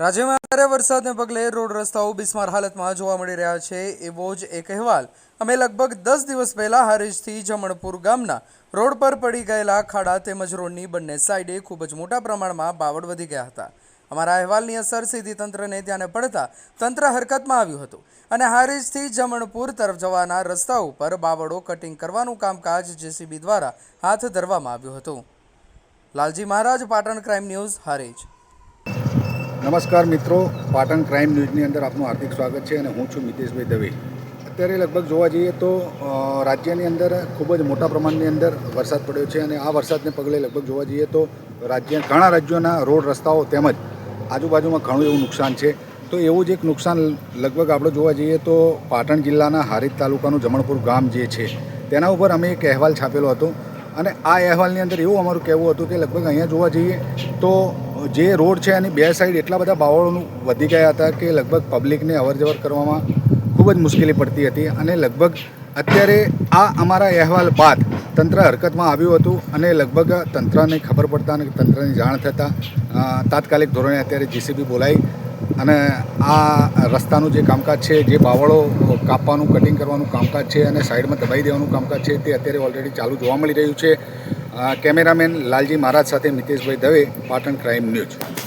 રાજ્યમાં ભારે વરસાદને પગલે રોડ રસ્તાઓ બિસ્માર હાલતમાં જોવા મળી રહ્યા છે એવો જ એક અહેવાલ. અમે લગભગ દસ દિવસ પહેલાં હારીજથી જમણપુર ગામના રોડ પર પડી ગયેલા ખાડા તેમજ રોડની બંને સાઈડે ખૂબ જ મોટા પ્રમાણમાં બાવળ વધી ગયા હતા. અમારા અહેવાલની અસર સીધી તંત્રને ધ્યાને પડતા તંત્ર હરકતમાં આવ્યું હતું અને હારીજથી જમણપુર તરફ જવાના રસ્તા ઉપર બાવળો કટિંગ કરવાનું કામકાજ જેસીબી દ્વારા હાથ ધરવામાં આવ્યું હતું. Lalji Maharaj, Patan crime news, Harij. નમસ્કાર મિત્રો. પાટણ ક્રાઇમ ન્યૂઝની અંદર આપનું હાર્દિક સ્વાગત છે અને હું છું મિતેશભાઈ દવે. અત્યારે લગભગ જોવા જઈએ તો રાજ્યની અંદર ખૂબ જ મોટા પ્રમાણની અંદર વરસાદ પડ્યો છે અને આ વરસાદને પગલે લગભગ જોવા જઈએ તો રાજ્ય, ઘણા રાજ્યોના રોડ રસ્તાઓ તેમજ આજુબાજુમાં ઘણું એવું નુકસાન છે. તો એવું જ એક નુકસાન લગભગ આપણે જોવા જઈએ તો પાટણ જિલ્લાના હારીજ તાલુકાનું જમણપુર ગામ જે છે, તેના ઉપર અમે એક અહેવાલ છાપેલો હતો. અને આ અહેવાલની અંદર એવું અમારું કહેવું હતું કે લગભગ અહીંયા જોવા જઈએ તો જે રોડ છે એની બે સાઈડ એટલા બધા બાવળોનું વધી ગયા હતા કે લગભગ પબ્લિકને અવરજવર કરવામાં ખૂબ જ મુશ્કેલી પડતી હતી અને લગભગ અત્યારે આ અમારા અહેવાલ બાદ તંત્ર હરકતમાં આવ્યું હતું અને લગભગ તંત્રને ખબર પડતા અને તંત્રની જાણ થતાં તાત્કાલિક ધોરણે અત્યારે જીસીબી બોલાવી અને આ રસ્તાનું જે કામકાજ છે, જે બાવળો કાપવાનું કટિંગ કરવાનું કામકાજ છે અને સાઈડમાં દબાઈ દેવાનું કામકાજ છે તે અત્યારે ઓલરેડી ચાલુ જોવા મળી રહ્યું છે. કેમેરામેન લાલજી મહારાજ સાથે મિતેશભાઈ દવે પાટણ ક્રાઇમ ન્યૂઝ.